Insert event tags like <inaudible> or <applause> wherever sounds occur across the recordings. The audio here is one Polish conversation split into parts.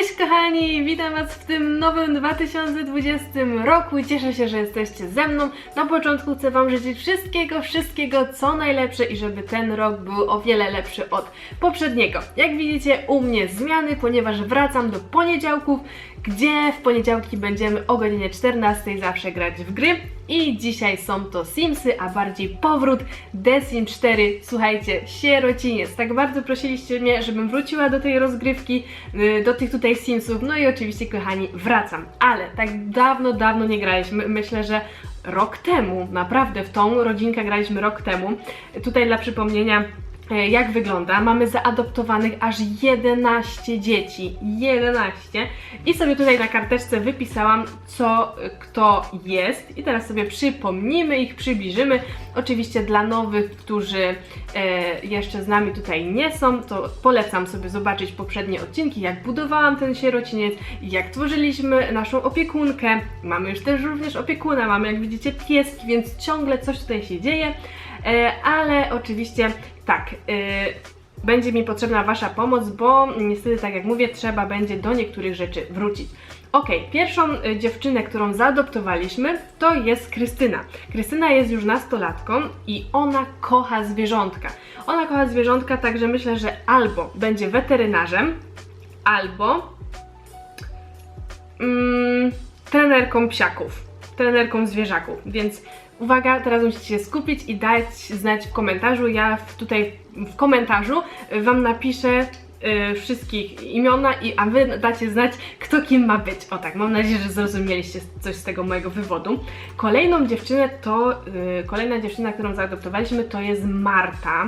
Cześć kochani, witam Was w tym nowym 2020 roku. Cieszę się, że jesteście ze mną. Na początku chcę Wam życzyć wszystkiego, wszystkiego co najlepsze i żeby ten rok był o wiele lepszy od poprzedniego. Jak widzicie u mnie zmiany, ponieważ wracam do poniedziałków, gdzie w poniedziałki będziemy o godzinie 14 zawsze grać w gry. I dzisiaj są to Simsy, a bardziej powrót The Sims 4. Słuchajcie, sierociniec. Tak bardzo prosiliście mnie, żebym wróciła do tej rozgrywki, y, do tych tutaj Simsów. No i oczywiście, kochani, wracam. Ale tak dawno, dawno nie graliśmy. Myślę, że rok temu, naprawdę w tą rodzinkę graliśmy rok temu. Tutaj dla przypomnienia, jak wygląda. Mamy zaadoptowanych aż 11 dzieci. 11. I sobie tutaj na karteczce wypisałam, co kto jest. I teraz sobie przypomnimy ich, przybliżymy. Oczywiście dla nowych, którzy e, jeszcze z nami tutaj nie są, to polecam sobie zobaczyć poprzednie odcinki, jak budowałam ten sierociniec, jak tworzyliśmy naszą opiekunkę. Mamy już też również opiekuna, mamy jak widzicie pieski, więc ciągle coś tutaj się dzieje. E, ale oczywiście tak, e, będzie mi potrzebna Wasza pomoc, bo niestety, tak jak mówię, trzeba będzie do niektórych rzeczy wrócić. Ok, pierwszą y, dziewczynę, którą zaadoptowaliśmy, to jest Krystyna. Krystyna jest już nastolatką i ona kocha zwierzątka. Ona kocha zwierzątka, także myślę, że albo będzie weterynarzem, albo mm, trenerką psiaków, trenerką zwierzaków, więc uwaga, teraz musicie się skupić i dać znać w komentarzu. Ja w, tutaj w komentarzu Wam napiszę y, wszystkich imiona, i, a Wy dacie znać, kto kim ma być. O tak, mam nadzieję, że zrozumieliście coś z tego mojego wywodu. Kolejną dziewczynę to, y, kolejna dziewczyna, którą zaadoptowaliśmy, to jest Marta.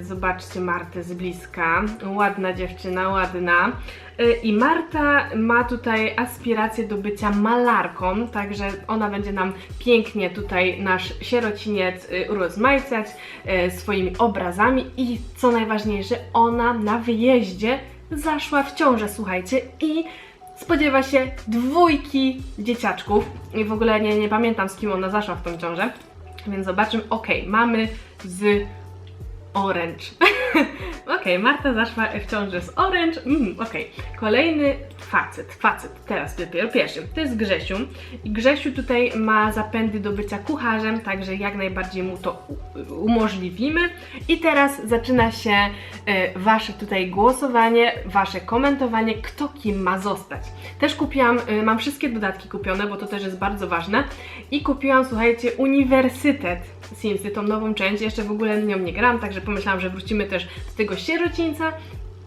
Y, Zobaczcie Martę z bliska. Ładna dziewczyna, ładna. Y, I Marta ma tutaj aspiracje do bycia malarką, także ona będzie nam pięknie tutaj nasz sierociniec y, urozmaicać y, swoimi obrazami i co najważniejsze, ona na wyjeździe zaszła w ciążę, słuchajcie, i spodziewa się dwójki dzieciaczków. I w ogóle nie, nie pamiętam z kim ona zaszła w tą ciążę, więc zobaczymy. Ok, mamy z Orange. <laughs> <laughs> Okej, Marta zaszła w ciąży z Orange. Mm, Okej, kolejny facet, facet, teraz dopiero pierwszy. To jest Grzesiu. I Grzesiu tutaj ma zapędy do bycia kucharzem, także jak najbardziej mu to umożliwimy. I teraz zaczyna się e, Wasze tutaj głosowanie, Wasze komentowanie, kto kim ma zostać. Też kupiłam, e, mam wszystkie dodatki kupione, bo to też jest bardzo ważne. I kupiłam, słuchajcie, Uniwersytet Simsy, tą nową część. Jeszcze w ogóle nią nie gram, także pomyślałam, że wrócimy też do tego sierocińca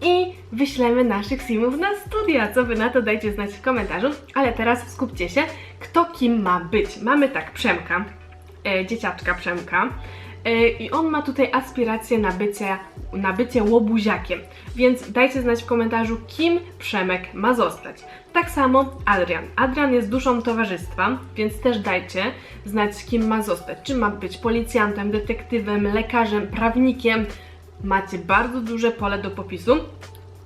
i wyślemy naszych simów na studia. Co wy na to dajcie znać w komentarzu. Ale teraz skupcie się, kto kim ma być. Mamy tak Przemka, e, dzieciaczka Przemka. E, I on ma tutaj aspiracje na bycie, na bycie łobuziakiem. Więc dajcie znać w komentarzu, kim Przemek ma zostać. Tak samo Adrian. Adrian jest duszą towarzystwa, więc też dajcie znać, kim ma zostać. Czy ma być policjantem, detektywem, lekarzem, prawnikiem. Macie bardzo duże pole do popisu.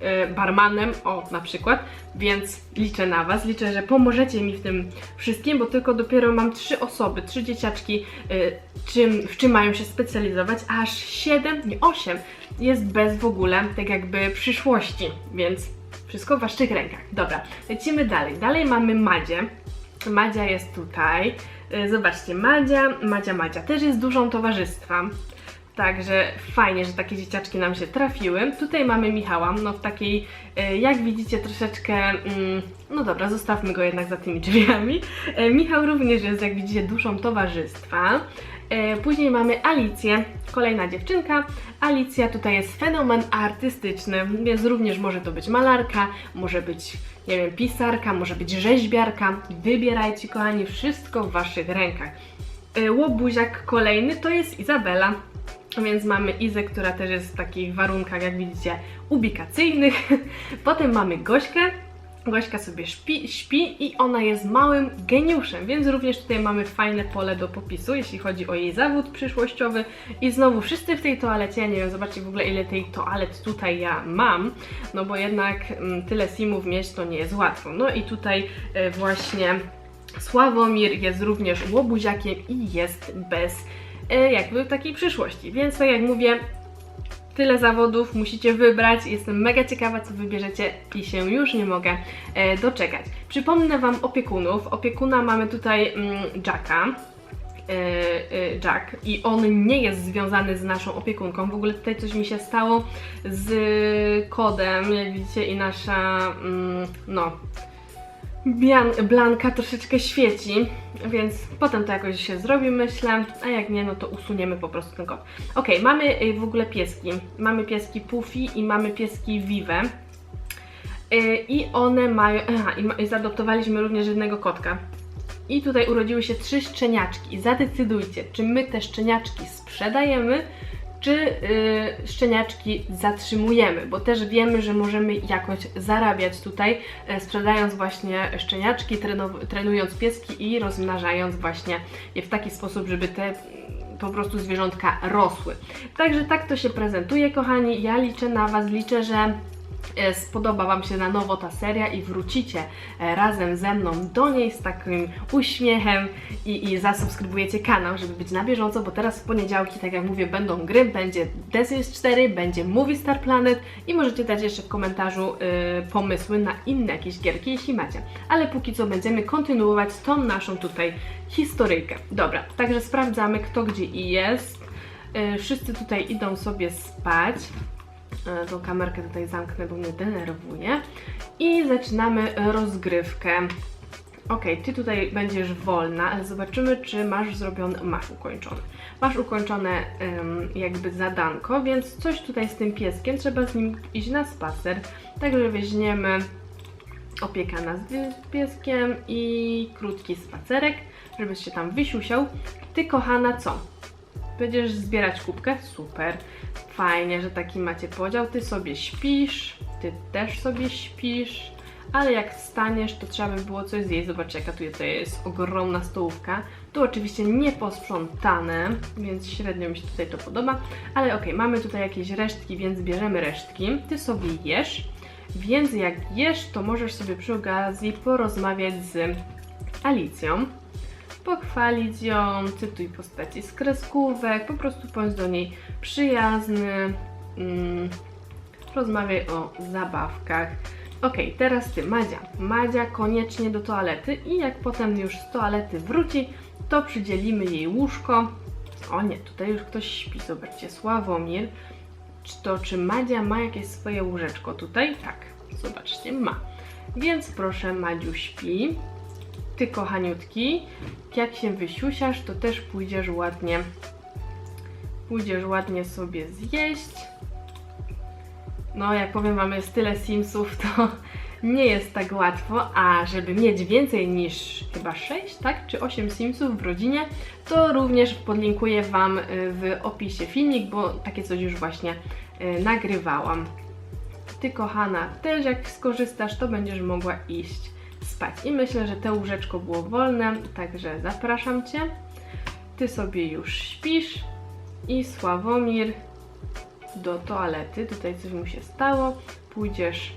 e, Barmanem, o na przykład, więc liczę na Was, liczę, że pomożecie mi w tym wszystkim, bo tylko dopiero mam trzy osoby, trzy dzieciaczki, e, czym, w czym mają się specjalizować, aż siedem, nie osiem, jest bez w ogóle tak jakby przyszłości, więc wszystko w Waszych rękach. Dobra, lecimy dalej. Dalej mamy Madzie. Madzia jest tutaj. E, Zobaczcie, Madzia, Madzia, Madzia też jest dużą towarzystwa. Także fajnie, że takie dzieciaczki nam się trafiły. Tutaj mamy Michała, no w takiej, e, jak widzicie, troszeczkę, mm, no dobra, zostawmy go jednak za tymi drzwiami. E, Michał również jest, jak widzicie, duszą towarzystwa. E, Później mamy Alicję, kolejna dziewczynka. Alicja tutaj jest fenomen artystyczny, więc również może to być malarka, może być, nie wiem, pisarka, może być rzeźbiarka. Wybierajcie, kochani, wszystko w Waszych rękach. Łobuziak kolejny to jest Izabela. Więc mamy Izę, która też jest w takich warunkach, jak widzicie, ubikacyjnych. <laughs> Potem mamy Gośkę. Gośka sobie śpi, śpi i ona jest małym geniuszem, więc również tutaj mamy fajne pole do popisu, jeśli chodzi o jej zawód przyszłościowy. I znowu wszyscy w tej toalecie, ja nie wiem, zobaczcie w ogóle ile tej toalet tutaj ja mam, no bo jednak mm, tyle simów mieć to nie jest łatwo. No i tutaj e, właśnie Sławomir jest również łobuziakiem i jest bez jakby takiej przyszłości. Więc tak jak mówię, tyle zawodów, musicie wybrać. Jestem mega ciekawa, co wybierzecie i się już nie mogę e, doczekać. Przypomnę Wam opiekunów. Opiekuna mamy tutaj mm, Jacka. e, e, Jack i on nie jest związany z naszą opiekunką. W ogóle tutaj coś mi się stało z kodem, jak widzicie, i nasza, mm, no, Bian- Blanka troszeczkę świeci, więc potem to jakoś się zrobi, myślę, a jak nie, no to usuniemy po prostu ten kod. Ok, mamy y, w ogóle pieski. Mamy pieski Puffy i mamy pieski Vive. Y, I one mają. Aha, i zaadoptowaliśmy również jednego kotka. I tutaj urodziły się trzy szczeniaczki. Zadecydujcie, czy my te szczeniaczki sprzedajemy, czy y, szczeniaczki zatrzymujemy, bo też wiemy, że możemy jakoś zarabiać tutaj, e, sprzedając właśnie szczeniaczki, trenując pieski i rozmnażając właśnie je w taki sposób, żeby te mm, po prostu zwierzątka rosły. Także tak to się prezentuje, kochani. Ja liczę na Was, liczę, że spodoba Wam się na nowo ta seria i wrócicie e, razem ze mną do niej z takim uśmiechem i, i zasubskrybujecie kanał, żeby być na bieżąco, bo teraz w poniedziałki, tak jak mówię, będą gry, będzie The Sims 4, będzie Movie Star Planet i możecie dać jeszcze w komentarzu y, pomysły na inne jakieś gierki, jeśli macie. Ale póki co będziemy kontynuować tą naszą tutaj historyjkę. Dobra, także sprawdzamy kto gdzie i jest. Y, wszyscy tutaj idą sobie spać. E, Tą kamerkę tutaj zamknę, bo mnie denerwuje. I zaczynamy rozgrywkę. Ok, ty tutaj będziesz wolna, ale zobaczymy, czy masz zrobione, masz ukończone. Masz ukończone em, jakby zadanko, więc coś tutaj z tym pieskiem, trzeba z nim iść na spacer. Także weźmiemy opieka nad pieskiem i krótki spacerek, żebyś się tam wysiusiał. Ty kochana co? Będziesz zbierać kubkę? Super. Fajnie, że taki macie podział. Ty sobie śpisz, ty też sobie śpisz, ale jak wstaniesz, to trzeba by było coś zjeść. Zobaczcie, jaka tutaj to jest ogromna stołówka. Tu oczywiście nie posprzątane, więc średnio mi się tutaj to podoba. Ale okej, mamy tutaj jakieś resztki, więc bierzemy resztki. Ty sobie jesz, więc jak jesz, to możesz sobie przy okazji porozmawiać z Alicją pochwalić ją, cytuj postaci z kreskówek, po prostu bądź do niej przyjazny, mm, rozmawiaj o zabawkach. Ok, teraz ty, Madzia. Madzia koniecznie do toalety i jak potem już z toalety wróci, to przydzielimy jej łóżko. O nie, tutaj już ktoś śpi, zobaczcie, Sławomir. Czy to, czy Madzia ma jakieś swoje łóżeczko tutaj? Tak, zobaczcie, ma. Więc proszę, Madziu śpi. Ty, kochaniutki, jak się wysiusiasz, to też pójdziesz ładnie, pójdziesz ładnie sobie zjeść. No, jak powiem Wam, jest tyle Simsów, to <laughs> nie jest tak łatwo, a żeby mieć więcej niż chyba 6, tak, czy 8 Simsów w rodzinie, to również podlinkuję Wam y, w opisie filmik, bo takie coś już właśnie y, nagrywałam. Ty, kochana, też jak skorzystasz, to będziesz mogła iść spać. I myślę, że to łóżeczko było wolne, także zapraszam Cię. Ty sobie już śpisz i Sławomir do toalety. Tutaj coś mu się stało. Pójdziesz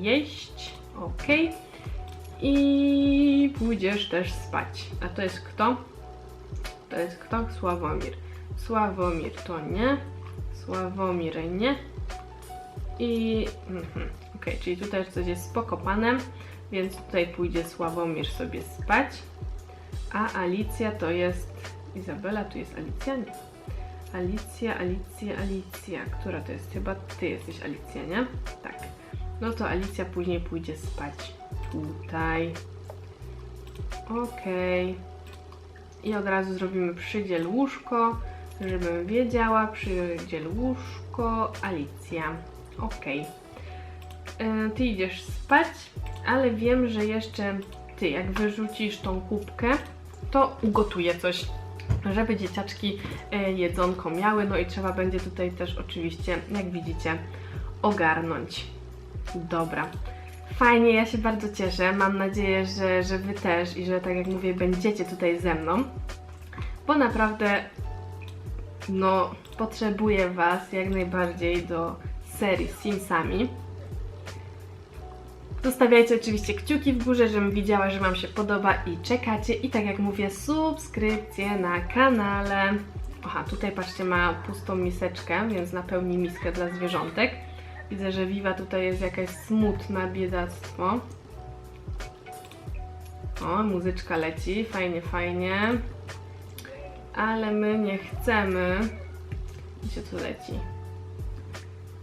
jeść, ok. I pójdziesz też spać. A to jest kto? To jest kto? Sławomir. Sławomir to nie. Sławomir nie. I. Mhm. Ok, czyli tutaj coś jest spokopane, więc tutaj pójdzie Sławomir sobie spać. A Alicja to jest. Izabela, tu jest Alicja? Nie. Alicja, Alicja, Alicja. Która to jest? Chyba ty jesteś Alicja, nie? Tak. No to Alicja później pójdzie spać. Tutaj. Okej. I od razu zrobimy przydziel łóżko, żebym wiedziała. Przydziel łóżko, Alicja. Okej. E, Ty idziesz spać, ale wiem, że jeszcze ty, jak wyrzucisz tą kubkę, to ugotuję coś, żeby dzieciaczki e, jedzonko miały. No i trzeba będzie tutaj też oczywiście, jak widzicie, ogarnąć. Dobra. Fajnie, ja się bardzo cieszę. Mam nadzieję, że, że Wy też i że tak jak mówię, będziecie tutaj ze mną, bo naprawdę no, potrzebuję Was jak najbardziej do serii z Simsami. Zostawiajcie oczywiście kciuki w górze, żebym widziała, że Wam się podoba i czekacie. I tak jak mówię, subskrypcje na kanale. Aha, tutaj patrzcie, ma pustą miseczkę, więc napełni miskę dla zwierzątek. Widzę, że Viva tutaj jest jakaś smutna, biedactwo. O, muzyczka leci, fajnie, fajnie. Ale my nie chcemy. Gdzie tu leci?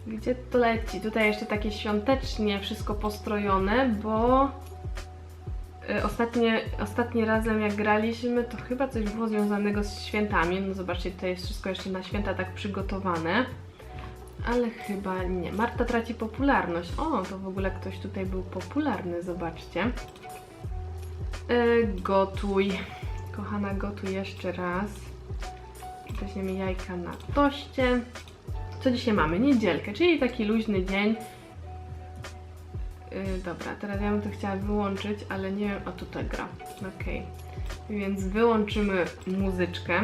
Gdzie to leci? Tutaj jeszcze takie świątecznie wszystko postrojone, bo y, ostatnie, ostatni razem jak graliśmy, to chyba coś było związanego z świętami. No zobaczcie, tutaj jest wszystko jeszcze na święta tak przygotowane. Ale chyba nie. Marta traci popularność. O, to w ogóle ktoś tutaj był popularny, zobaczcie. Y, gotuj. Kochana, gotuj jeszcze raz. Weźmiemy jajka na toście. Co dzisiaj mamy? Niedzielkę, czyli taki luźny dzień. Yy, dobra, teraz ja bym to chciała wyłączyć, ale nie wiem, a tutaj gra. Okej. Więc wyłączymy muzyczkę.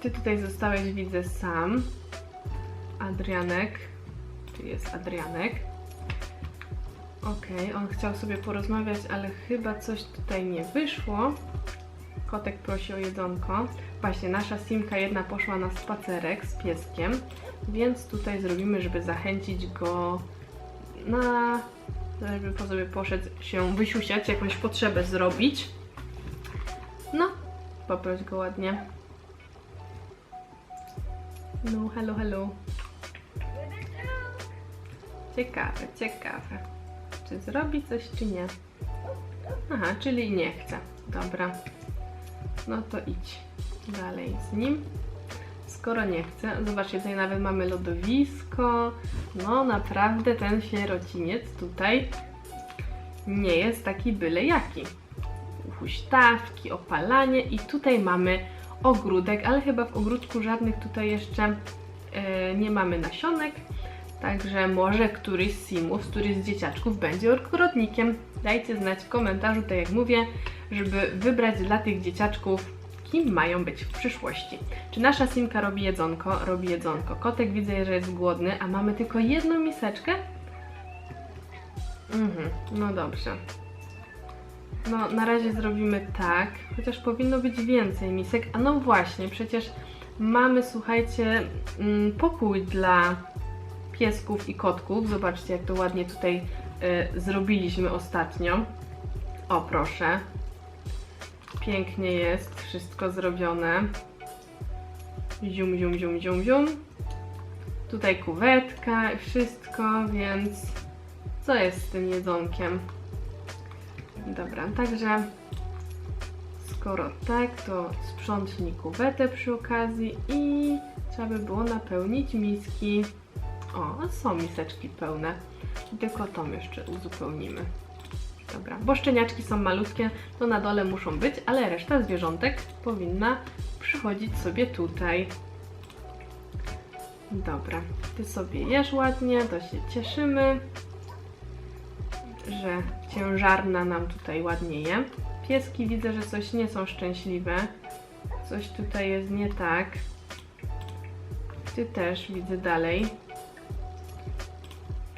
Ty tutaj zostałeś, widzę, sam. Adrianek. Tu jest Adrianek. Okej, on chciał sobie porozmawiać, ale chyba coś tutaj nie wyszło. Kotek prosi o jedzonko. Właśnie, nasza Simka jedna poszła na spacerek z pieskiem, więc tutaj zrobimy, żeby zachęcić go na... żeby po sobie poszedł się wysiusiać, jakąś potrzebę zrobić. No, poproś go ładnie. No, hello, hello. Ciekawe, ciekawe. Czy zrobi coś, czy nie? Aha, czyli nie chce. Dobra. No to idź dalej z nim. Skoro nie chce, zobaczcie, tutaj nawet mamy lodowisko. No naprawdę ten sierociniec tutaj nie jest taki byle jaki. Huśtawki, opalanie i tutaj mamy ogródek, ale chyba w ogródku żadnych tutaj jeszcze e, nie mamy nasionek. Także może któryś z simów, któryś z dzieciaczków będzie ogrodnikiem. Dajcie znać w komentarzu, tak jak mówię, żeby wybrać dla tych dzieciaczków, kim mają być w przyszłości. Czy nasza simka robi jedzonko? Robi jedzonko. Kotek widzę, że jest głodny, a mamy tylko jedną miseczkę? Mhm, no dobrze. No, na razie zrobimy tak, chociaż powinno być więcej misek. A no właśnie, przecież mamy, słuchajcie, mm, pokój dla piesków i kotków. Zobaczcie, jak to ładnie tutaj zrobiliśmy ostatnio. O, proszę. Pięknie jest wszystko zrobione. Zium, zium, zium, zium, zium. Tutaj kuwetka i wszystko, więc co jest z tym jedzonkiem? Dobra, także skoro tak, to sprzątnij kuwetę przy okazji i trzeba by było napełnić miski. O, a są miseczki pełne. Tylko tą jeszcze uzupełnimy. Dobra, bo szczeniaczki są malutkie, to na dole muszą być, ale reszta zwierzątek powinna przychodzić sobie tutaj. Dobra, ty sobie jesz ładnie, to się cieszymy, że ciężarna nam tutaj ładnie je. Pieski widzę, że coś nie są szczęśliwe. Coś tutaj jest nie tak. Ty też widzę dalej.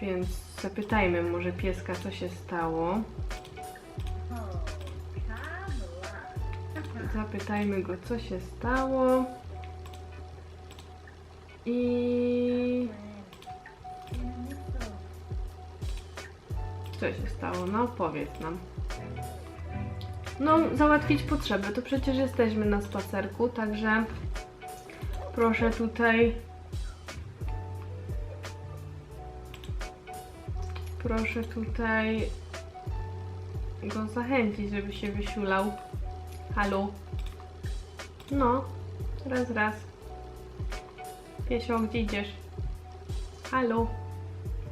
Więc zapytajmy może pieska, co się stało. Zapytajmy go, co się stało. I co się stało? No, powiedz nam. No, załatwić potrzeby. To przecież jesteśmy na spacerku, także proszę tutaj. Proszę tutaj go zachęcić, żeby się wysiulał. Halo. No, raz, raz. Piesio, gdzie idziesz? Halo.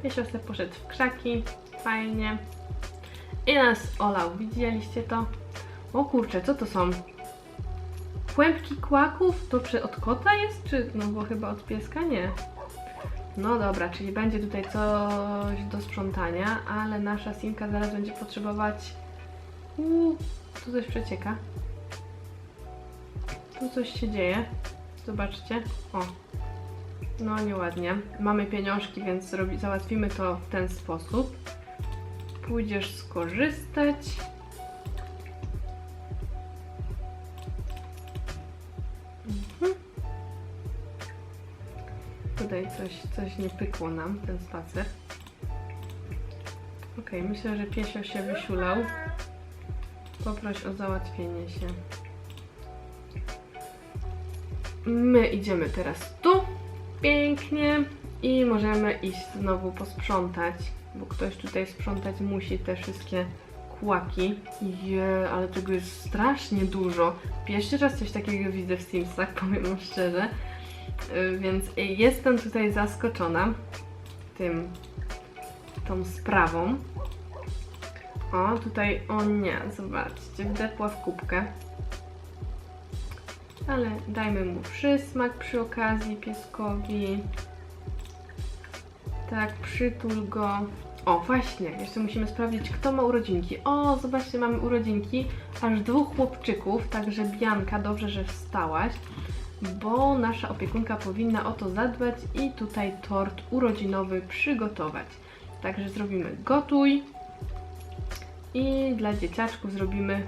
Piesio sobie poszedł w krzaki. Fajnie. I nas olał. Widzieliście to? O kurczę, co to są? Kłębki kłaków? To czy od kota jest? Czy, no bo chyba od pieska nie. No dobra, czyli będzie tutaj coś do sprzątania, ale nasza simka zaraz będzie potrzebować... Uuu, tu coś przecieka. Tu coś się dzieje. Zobaczcie. O. No nieładnie. Mamy pieniążki, więc załatwimy to w ten sposób. Pójdziesz skorzystać. Tutaj coś, coś nie pykło nam, ten spacer. Okej, myślę, że piesio się wysiulał. Poproś o załatwienie się. My idziemy teraz tu, pięknie i możemy iść znowu posprzątać, bo ktoś tutaj sprzątać musi te wszystkie kłaki. Je, ale tego jest strasznie dużo. Pierwszy raz coś takiego widzę w Simsach, <laughs> powiem szczerze. Y, Więc jestem tutaj zaskoczona tym, tą sprawą. O, tutaj, o nie, zobaczcie, wdepła w kubkę. Ale dajmy mu przysmak przy okazji pieskowi. Tak, przytul go. O, właśnie, jeszcze musimy sprawdzić, kto ma urodzinki. O, zobaczcie, mamy urodzinki aż dwóch chłopczyków, także Bianka, dobrze, że wstałaś, bo nasza opiekunka powinna o to zadbać i tutaj tort urodzinowy przygotować. Także zrobimy gotuj i dla dzieciaczków zrobimy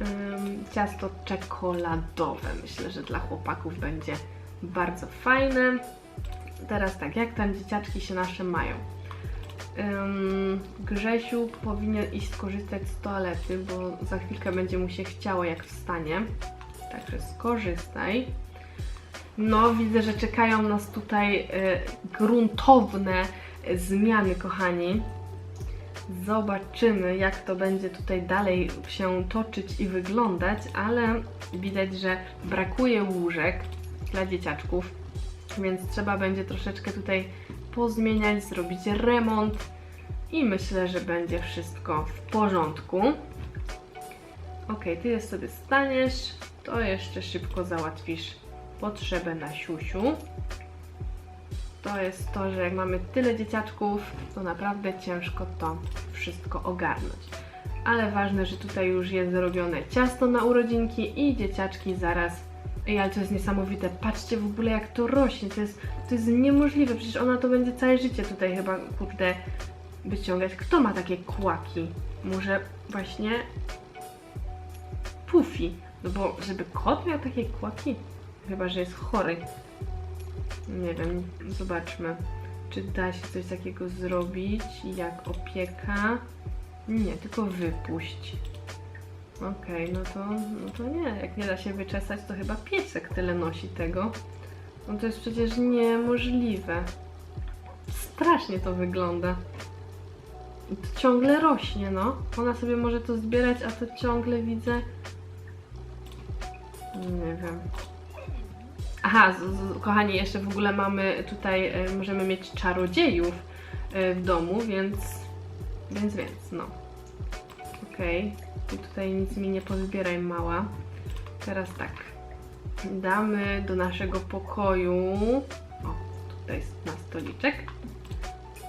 Ym, ciasto czekoladowe. Myślę, że dla chłopaków będzie bardzo fajne. Teraz tak, jak tam dzieciaczki się nasze mają? Ym, Grzesiu powinien iść skorzystać z toalety, bo za chwilkę będzie mu się chciało jak wstanie. Także skorzystaj. No, widzę, że czekają nas tutaj y, gruntowne y, zmiany, kochani. Zobaczymy, jak to będzie tutaj dalej się toczyć i wyglądać, ale widać, że brakuje łóżek dla dzieciaczków, więc trzeba będzie troszeczkę tutaj pozmieniać, zrobić remont i myślę, że będzie wszystko w porządku. Ok, ty jest sobie staniesz, to jeszcze szybko załatwisz potrzebę na siusiu. To jest to, że jak mamy tyle dzieciaczków, to naprawdę ciężko to wszystko ogarnąć. Ale ważne, że tutaj już jest zrobione ciasto na urodzinki i dzieciaczki zaraz. Ej, ale to jest niesamowite. Patrzcie w ogóle jak to rośnie. To jest, to jest niemożliwe. Przecież ona to będzie całe życie tutaj chyba, kurde, wyciągać. Kto ma takie kłaki? Może właśnie Puffy. No bo żeby kot miał takie kłaki? Chyba, że jest chory. Nie wiem, zobaczmy, czy da się coś takiego zrobić, jak opieka. Nie, tylko wypuść. Okej, no to, no to nie, jak nie da się wyczesać, to chyba piesek tyle nosi tego. No to jest przecież niemożliwe. Strasznie to wygląda. To ciągle rośnie, no. Ona sobie może to zbierać, a to ciągle widzę... Nie wiem. Aha, z, z, kochani, jeszcze w ogóle mamy tutaj, e, możemy mieć czarodziejów e, w domu, więc, więc, więc, no. Okej, okay. tutaj nic mi nie pozbieraj, mała. Teraz tak, damy do naszego pokoju, o, tutaj jest na stoliczek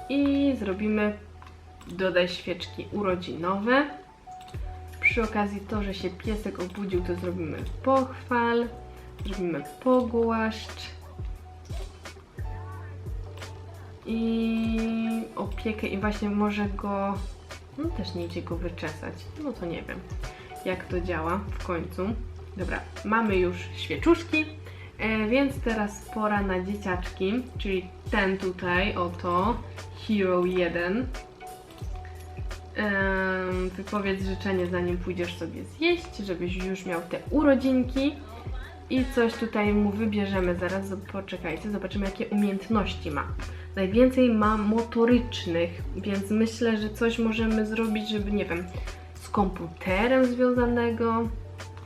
i zrobimy, dodaj świeczki urodzinowe. Przy okazji to, że się piesek obudził, to zrobimy pochwal. Zrobimy pogłaszcz. I opiekę i właśnie może go, no też nie idzie go wyczesać. No to nie wiem, jak to działa w końcu. Dobra, mamy już świeczuszki, e, więc teraz pora na dzieciaczki, czyli ten tutaj, oto, Hero 1. Wypowiedz życzenie zanim pójdziesz sobie zjeść, żebyś już miał te urodzinki. I coś tutaj mu wybierzemy zaraz, poczekajcie, zobaczymy jakie umiejętności ma. Najwięcej ma motorycznych, więc myślę, że coś możemy zrobić, żeby, nie wiem, z komputerem związanego.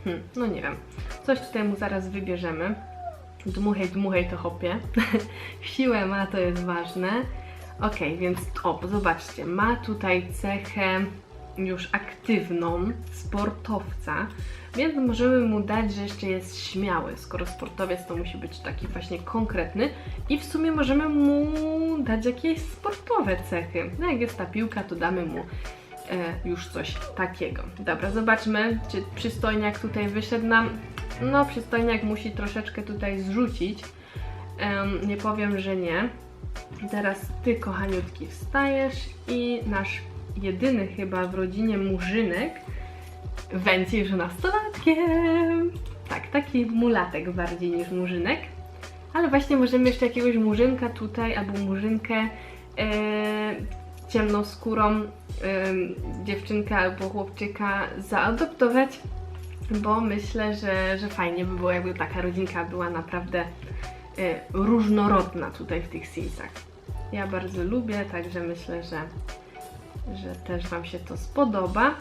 Hm, no nie wiem. Coś tutaj mu zaraz wybierzemy. Dmuchaj, dmuchaj to hopie. <laughs> Siłę ma, to jest ważne. Ok, więc o, zobaczcie, ma tutaj cechę już aktywną, sportowca, więc możemy mu dać, że jeszcze jest śmiały. Skoro sportowiec, to musi być taki właśnie konkretny i w sumie możemy mu dać jakieś sportowe cechy. No jak jest ta piłka, to damy mu e, już coś takiego. Dobra, zobaczmy, czy przystojniak tutaj wyszedł nam. No, przystojniak musi troszeczkę tutaj zrzucić. Em, nie powiem, że nie. Teraz ty, kochaniutki, wstajesz i nasz jedyny chyba w rodzinie murzynek będzie już nastolatkiem. Tak, taki mulatek bardziej niż murzynek. Ale właśnie możemy jeszcze jakiegoś murzynka tutaj, albo murzynkę e, ciemnoskórą e, dziewczynkę albo chłopczyka zaadoptować, bo myślę, że, że fajnie by było, jakby taka rodzinka była naprawdę różnorodna tutaj w tych Simsach. Ja bardzo lubię, także myślę, że, że też Wam się to spodoba.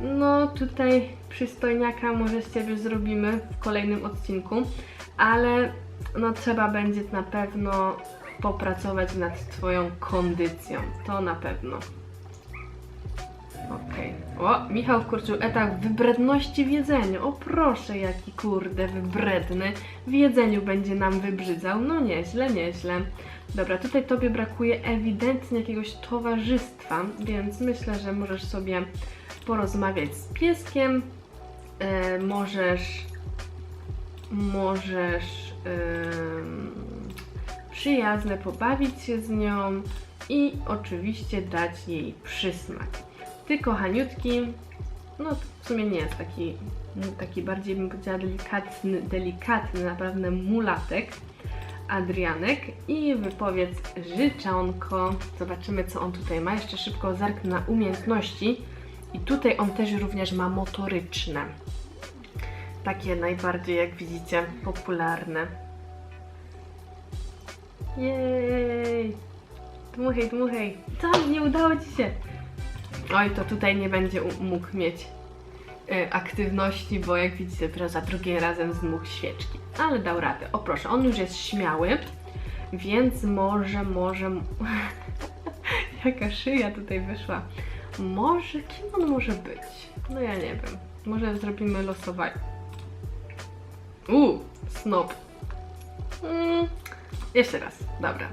No tutaj przystojniaka może z Ciebie zrobimy w kolejnym odcinku, ale no trzeba będzie na pewno popracować nad Twoją kondycją. To na pewno. O, Michał wkurczył etap wybredności w jedzeniu. O proszę, jaki kurde wybredny. W jedzeniu będzie nam wybrzydzał. No nieźle, nieźle. Dobra, tutaj Tobie brakuje ewidentnie jakiegoś towarzystwa, więc myślę, że możesz sobie porozmawiać z pieskiem. E, możesz możesz em, przyjazne pobawić się z nią i oczywiście dać jej przysmak. Ty, kochaniutki, no w sumie nie jest taki, taki bardziej bym powiedziała delikatny, delikatny naprawdę mulatek, Adrianek i wypowiedz życzonko. Zobaczymy co on tutaj ma. Jeszcze szybko zerknę na umiejętności i tutaj on też również ma motoryczne. Takie najbardziej, jak widzicie, popularne. Jej! Dmuchaj, dmuchaj. Co? Nie udało Ci się. Oj, to tutaj nie będzie mógł mieć y, aktywności, bo jak widzicie, dopiero za drugim razem zmógł świeczki. Ale dał radę. O proszę, on już jest śmiały, więc może, może... <laughs> Jaka szyja tutaj wyszła. Może, kim on może być? No ja nie wiem. Może zrobimy losowanie. Uuu, snop. Mm, jeszcze raz, dobra.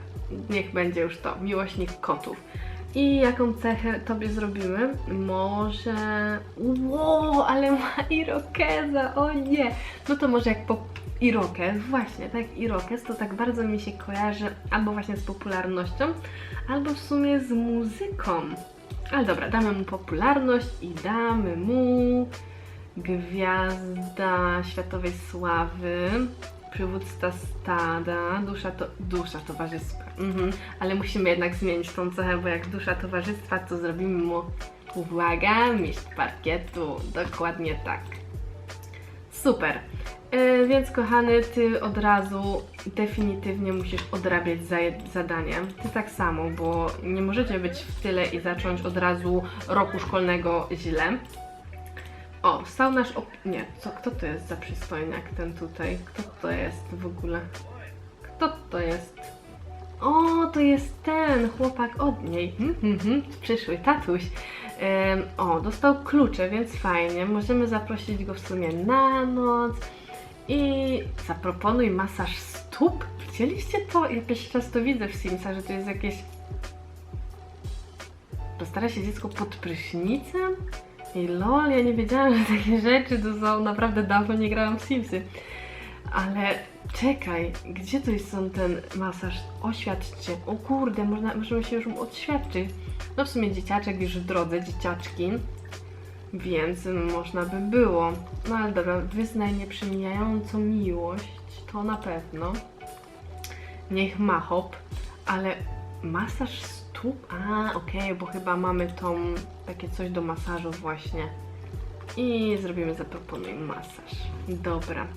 Niech będzie już to, miłośnik kotów. I jaką cechę tobie zrobimy? Może... Ło, ale ma irokeza, o nie! No to może jak po irokez, właśnie, tak, irokez to tak bardzo mi się kojarzy albo właśnie z popularnością, albo w sumie z muzyką. Ale dobra, damy mu popularność i damy mu gwiazda światowej sławy, przywódca stada, dusza to dusza towarzystwa. Mhm. Ale musimy jednak zmienić tą cechę, bo jak dusza towarzystwa, to zrobimy mu uwaga, mistrz parkietu. Dokładnie tak. Super. E, więc kochany, ty od razu definitywnie musisz odrabiać za, zadanie. Ty tak samo, bo nie możecie być w tyle i zacząć od razu roku szkolnego źle. O, stał nasz op... Nie, co, kto to jest za przystojniak ten tutaj? Kto to jest w ogóle? Kto to jest? O, to jest ten chłopak od niej. Hmm, hmm, przyszły tatuś. Em, o, dostał klucze, więc fajnie. Możemy zaprosić go w sumie na noc. I zaproponuj masaż stóp. Widzieliście to? Ja pierwszy raz to widzę w Simsa, że to jest jakieś... Postara się dziecko pod prysznicem? I lol, ja nie wiedziałam, <laughs> że takie rzeczy to są, naprawdę dawno nie grałam w Simsy. Ale czekaj, gdzie tu są ten masaż? Oświadczcie. O kurde, można, możemy się już odświadczyć. No w sumie dzieciaczek już w drodze, dzieciaczki. Więc można by było. No ale dobra, wyznaj nieprzemijającą miłość, to na pewno. Niech ma hop, ale masaż stóp? A, okej, bo chyba mamy tą, takie coś do masażu właśnie. I zrobimy zaproponuj masaż. Dobra.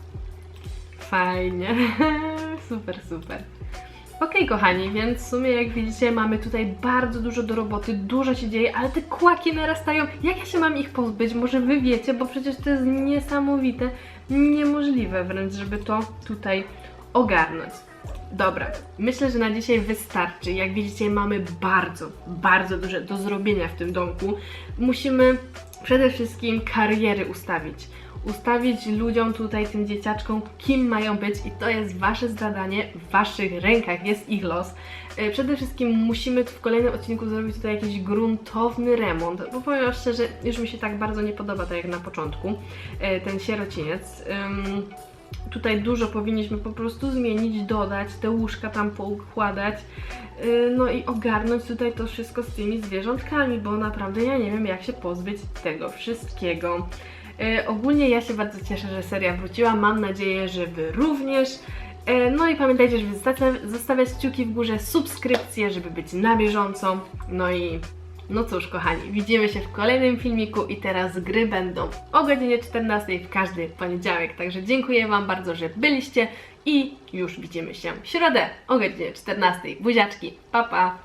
Fajnie. <laughs> super, super. Okej, kochani, więc w sumie jak widzicie mamy tutaj bardzo dużo do roboty, dużo się dzieje, ale te kłaki narastają. Jak ja się mam ich pozbyć? Może wy wiecie, bo przecież to jest niesamowite, niemożliwe wręcz, żeby to tutaj ogarnąć. Dobra, myślę, że na dzisiaj wystarczy. Jak widzicie, mamy bardzo, bardzo dużo do zrobienia w tym domku. Musimy przede wszystkim kariery ustawić. Ustawić ludziom tutaj, tym dzieciaczkom, kim mają być, i to jest Wasze zadanie, w Waszych rękach jest ich los. E, Przede wszystkim musimy w kolejnym odcinku zrobić tutaj jakiś gruntowny remont, bo powiem szczerze, już mi się tak bardzo nie podoba, tak jak na początku, e, ten sierociniec. Tutaj dużo powinniśmy po prostu zmienić, dodać, te łóżka tam poukładać, yy, no i ogarnąć tutaj to wszystko z tymi zwierzątkami, bo naprawdę ja nie wiem jak się pozbyć tego wszystkiego. Yy, ogólnie ja się bardzo cieszę, że seria wróciła, mam nadzieję, że Wy również. E, No i pamiętajcie, żeby zostawiać, zostawiać kciuki w górze, subskrypcje, żeby być na bieżąco. No i no cóż, kochani, widzimy się w kolejnym filmiku i teraz gry będą o godzinie 14 w każdy poniedziałek. Także dziękuję Wam bardzo, że byliście i już widzimy się w środę o godzinie 14. Buziaczki, pa pa!